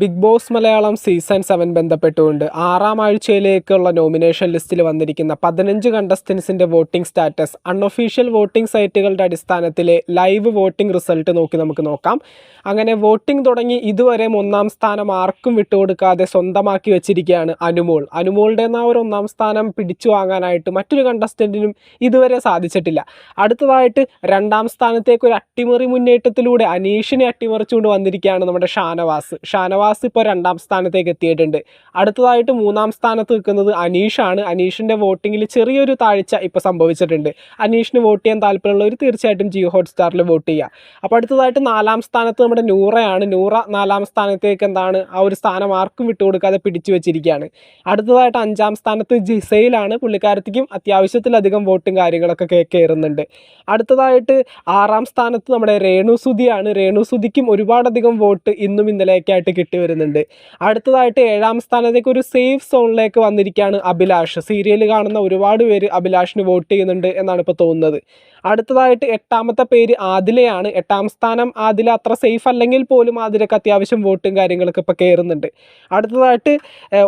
Bigg Boss Malayalam season seven ബന്ധപ്പെട്ടുകൊണ്ട് ആറാം ആഴ്ചയിലേക്കുള്ള നോമിനേഷൻ ലിസ്റ്റിൽ വന്നിരിക്കുന്ന പതിനഞ്ച് കണ്ടസ്റ്റൻസിന്റെ വോട്ടിംഗ് സ്റ്റാറ്റസ് അൺഒഫീഷ്യൽ വോട്ടിംഗ് സൈറ്റുകളുടെ അടിസ്ഥാനത്തിലെ ലൈവ് വോട്ടിംഗ് റിസൾട്ട് നോക്കി നമുക്ക് നോക്കാം. അങ്ങനെ വോട്ടിംഗ് തുടങ്ങി ഇതുവരെ ഒന്നാം സ്ഥാനം ആർക്കും വിട്ടുകൊടുക്കാതെ സ്വന്തമാക്കി വെച്ചിരിക്കുകയാണ് അനുമോൾ. അനുമോളുടെ എന്ന ഒരു ഒന്നാം സ്ഥാനം പിടിച്ചു വാങ്ങാനായിട്ട് മറ്റൊരു കണ്ടസ്റ്റന്റിനും ഇതുവരെ സാധിച്ചിട്ടില്ല. അടുത്തതായിട്ട് രണ്ടാം സ്ഥാനത്തേക്ക് ഒരു അട്ടിമറി മുന്നേറ്റത്തിലൂടെ അനീഷിനെ അട്ടിമറിച്ചുകൊണ്ട് വന്നിരിക്കുകയാണ് നമ്മുടെ ഷാനവാസ്. ഷാനവാസ് ഇപ്പോൾ രണ്ടാം സ്ഥാനത്തേക്ക് എത്തിയിട്ടുണ്ട്. അടുത്തതായിട്ട് മൂന്നാം സ്ഥാനത്ത് നിൽക്കുന്നത് അനീഷാണ്. അനീഷിന്റെ വോട്ടിങ്ങിൽ ചെറിയൊരു താഴ്ച ഇപ്പോൾ സംഭവിച്ചിട്ടുണ്ട്. അനീഷിന് വോട്ട് ചെയ്യാൻ താല്പര്യമുള്ളവർ തീർച്ചയായിട്ടും ജിയോ ഹോട്ട്സ്റ്റാറിൽ വോട്ട് ചെയ്യുക അപ്പോൾ അടുത്തതായിട്ട് നാലാം സ്ഥാനത്ത് നമ്മുടെ നൂറയാണ്. നൂറ നാലാം സ്ഥാനത്തേക്ക് എന്താണ് ആ ഒരു സ്ഥാനം ആർക്കും വിട്ടുകൊടുക്കാതെ പിടിച്ചു വെച്ചിരിക്കുകയാണ്. അടുത്തതായിട്ട് അഞ്ചാം സ്ഥാനത്ത് ജിസയിലാണ്. പുള്ളിക്കാരത്തിക്കും അത്യാവശ്യത്തിലധികം വോട്ടും കാര്യങ്ങളൊക്കെ കയറുന്നുണ്ട്. അടുത്തതായിട്ട് ആറാം സ്ഥാനത്ത് നമ്മുടെ രേണു സുധിയാണ്. രേണു സുധിക്കും ഒരുപാടധികം വോട്ട് ഇന്നും ഇന്നലെയൊക്കെ ആയിട്ട് വരുന്നുണ്ട്. അടുത്തതായിട്ട് ഏഴാം സ്ഥാനത്തേക്ക് ഒരു സേഫ് സോണിലേക്ക് വന്നിരിക്കുകയാണ് അഭിലാഷ്. സീരിയൽ കാണുന്ന ഒരുപാട് പേര് അഭിലാഷിന് വോട്ട് ചെയ്യുന്നുണ്ട് എന്നാണ് ഇപ്പോൾ തോന്നുന്നത്. അടുത്തതായിട്ട് എട്ടാമത്തെ പേര് ആദിലയാണ്. എട്ടാം സ്ഥാനം ആദില അത്ര സേഫ് അല്ലെങ്കിൽ പോലും ആദിലക്ക് അത്യാവശ്യം വോട്ടും കാര്യങ്ങളൊക്കെ ഇപ്പോൾ കയറുന്നുണ്ട്. അടുത്തതായിട്ട്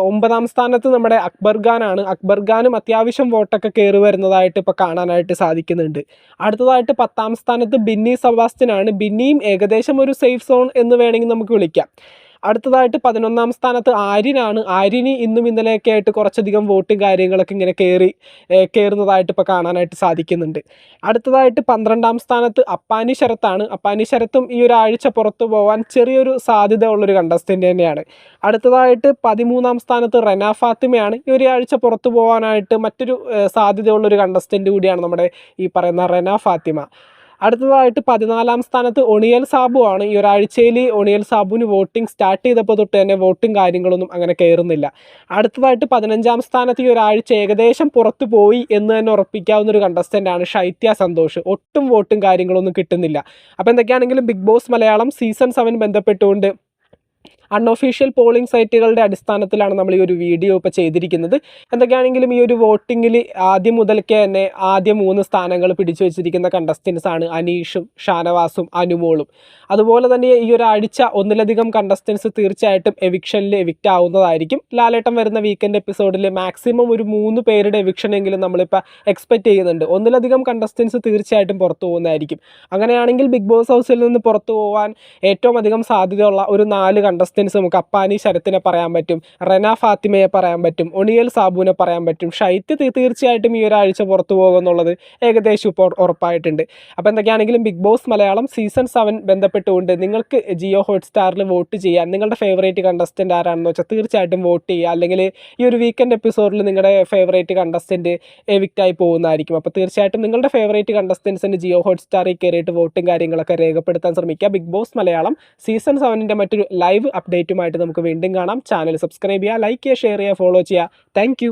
ഒമ്പതാം സ്ഥാനത്ത് നമ്മുടെ അക്ബർ ഖാനാണ്. അക്ബർ ഖാനും അത്യാവശ്യം വോട്ടൊക്കെ കയറി വരുന്നതായിട്ട് ഇപ്പോൾ കാണാനായിട്ട് സാധിക്കുന്നുണ്ട്. അടുത്തതായിട്ട് പത്താം സ്ഥാനത്ത് ബിന്നി സബാസ്റ്റിനാണ് ബിന്നിയും ഏകദേശം ഒരു സേഫ് സോൺ എന്ന് വേണമെങ്കിൽ നമുക്ക് വിളിക്കാം. അടുത്തതായിട്ട് പതിനൊന്നാം സ്ഥാനത്ത് ആര്യനാണ്. ആര്യന് ഇന്നും ഇന്നലെയൊക്കെ ആയിട്ട് കുറച്ചധികം വോട്ടും കാര്യങ്ങളൊക്കെ ഇങ്ങനെ കയറി കയറുന്നതായിട്ട് ഇപ്പോൾ കാണാനായിട്ട് സാധിക്കുന്നുണ്ട്. അടുത്തതായിട്ട് പന്ത്രണ്ടാം സ്ഥാനത്ത് അപ്പാനി ശരത്താണ്. അപ്പാനി ശരത്തും ഈ ഒരാഴ്ച പുറത്തു പോകാൻ ചെറിയൊരു സാധ്യത ഉള്ളൊരു കണ്ടസ്റ്റന്റ് തന്നെയാണ്. അടുത്തതായിട്ട് പതിമൂന്നാം സ്ഥാനത്ത് റെന ഫാത്തിമയാണ്. ഈ ഒരാഴ്ച പുറത്തു പോകാനായിട്ട് മറ്റൊരു സാധ്യതയുള്ളൊരു കണ്ടസ്റ്റന്റ് കൂടിയാണ് നമ്മുടെ ഈ പറയുന്ന റെന ഫാത്തിമ. അടുത്തതായിട്ട് പതിനാലാം സ്ഥാനത്ത് ഒണിയൽ സാബു ആണ്. ഈ ഒരാഴ്ചയിൽ ഒണിയൽ സാബുവിന് വോട്ടിംഗ് സ്റ്റാർട്ട് ചെയ്തപ്പോൾ തൊട്ട് തന്നെ വോട്ടും കാര്യങ്ങളൊന്നും അങ്ങനെ കയറുന്നില്ല. അടുത്തതായിട്ട് പതിനഞ്ചാം സ്ഥാനത്ത് ഈ ഒരാഴ്ച ഏകദേശം പുറത്തു പോയി എന്ന് തന്നെ ഉറപ്പിക്കാവുന്ന ഒരു കണ്ടസ്റ്റന്റ് ആണ് ശൈത്യ സന്തോഷ്. ഒട്ടും വോട്ടും കാര്യങ്ങളൊന്നും കിട്ടുന്നില്ല. അപ്പോൾ എന്തൊക്കെയാണെങ്കിലും Bigg Boss Malayalam season seven ബന്ധപ്പെട്ടുകൊണ്ട് അൺഒഫീഷ്യൽ പോളിംഗ് സൈറ്റുകളുടെ അടിസ്ഥാനത്തിലാണ് നമ്മൾ ഈ ഒരു വീഡിയോ ഇപ്പോൾ ചെയ്തിരിക്കുന്നത്. എന്തൊക്കെയാണെങ്കിലും ഈ ഒരു വോട്ടിങ്ങിൽ ആദ്യം മുതൽക്കേ തന്നെ ആദ്യ മൂന്ന് സ്ഥാനങ്ങൾ പിടിച്ചു വെച്ചിരിക്കുന്ന കണ്ടസ്റ്റൻസ് ആണ് അനീഷും ഷാനവാസും അനുമോളും. അതുപോലെ തന്നെ ഈ ഒരാഴ്ച ഒന്നിലധികം കണ്ടസ്റ്റൻസ് തീർച്ചയായിട്ടും എവിക്ഷനിൽ എവിക്റ്റ് ആവുന്നതായിരിക്കും. ലാലേട്ടം വരുന്ന വീക്കെൻഡ് എപ്പിസോഡിൽ മാക്സിമം ഒരു മൂന്ന് പേരുടെ എവിക്ഷൻ എങ്കിലും നമ്മളിപ്പോൾ എക്സ്പെക്റ്റ് ചെയ്യുന്നുണ്ട്. ഒന്നിലധികം കണ്ടസ്റ്റൻസ് തീർച്ചയായിട്ടും പുറത്തു പോകുന്നതായിരിക്കും. അങ്ങനെയാണെങ്കിൽ ബിഗ് ബോസ് ഹൗസിൽ നിന്ന് പുറത്തു പോകാൻ ഏറ്റവും അധികം സാധ്യതയുള്ള ഒരു നാല് കണ്ടസ്റ്റൻസ് നമുക്ക് അപ്പാനി ശരത്തിനെ പറയാൻ പറ്റും റെന ഫാത്തിമയെ പറയാൻ പറ്റും ഒണിയൽ സാബുവിനെ പറയാൻ പറ്റും. ഷൈത്യ തീർച്ചയായിട്ടും ഈ ഒരാഴ്ച പുറത്തു പോകുമെന്നുള്ളത് ഏകദേശം ഇപ്പോൾ ഉറപ്പായിട്ടുണ്ട്. അപ്പോൾ എന്തൊക്കെയാണെങ്കിലും Bigg Boss Malayalam season seven ബന്ധപ്പെട്ടുകൊണ്ട് നിങ്ങൾക്ക് ജിയോ ഹോട്ട്സ്റ്റാറിൽ വോട്ട് ചെയ്യാൻ നിങ്ങളുടെ ഫേവറേറ്റ് കണ്ടസ്റ്റന്റ് ആരാണെന്ന് വെച്ചാൽ തീർച്ചയായിട്ടും വോട്ട് ചെയ്യുക. അല്ലെങ്കിൽ ഈ ഒരു വീക്കെൻഡ് എപ്പിസോഡിൽ നിങ്ങളുടെ ഫേവറേറ്റ് കണ്ടസ്റ്റന്റ് എവിക്റ്റായി പോകുന്നതായിരിക്കും. അപ്പോൾ തീർച്ചയായിട്ടും നിങ്ങളുടെ ഫേവറേറ്റ് കണ്ടസ്റ്റൻസിന് ജിയോ ഹോട്ട്സ്റ്റാറിൽ കയറിയിട്ട് വോട്ടും കാര്യങ്ങളൊക്കെ രേഖപ്പെടുത്താൻ ശ്രമിക്കുക. ബിഗ് ബോസ് മലയാളം സീസൺ സെവനിന്റെ മറ്റൊരു ലൈവ് അപ്ഡേറ്റുമായിട്ട് നമുക്ക് വീണ്ടും കാണാം. ചാനൽ സബ്സ്ക്രൈബ് ചെയ്യുക ലൈക്ക് ചെയ്യുക ഷെയർ ചെയ്യുക ഫോളോ ചെയ്യുക. താങ്ക്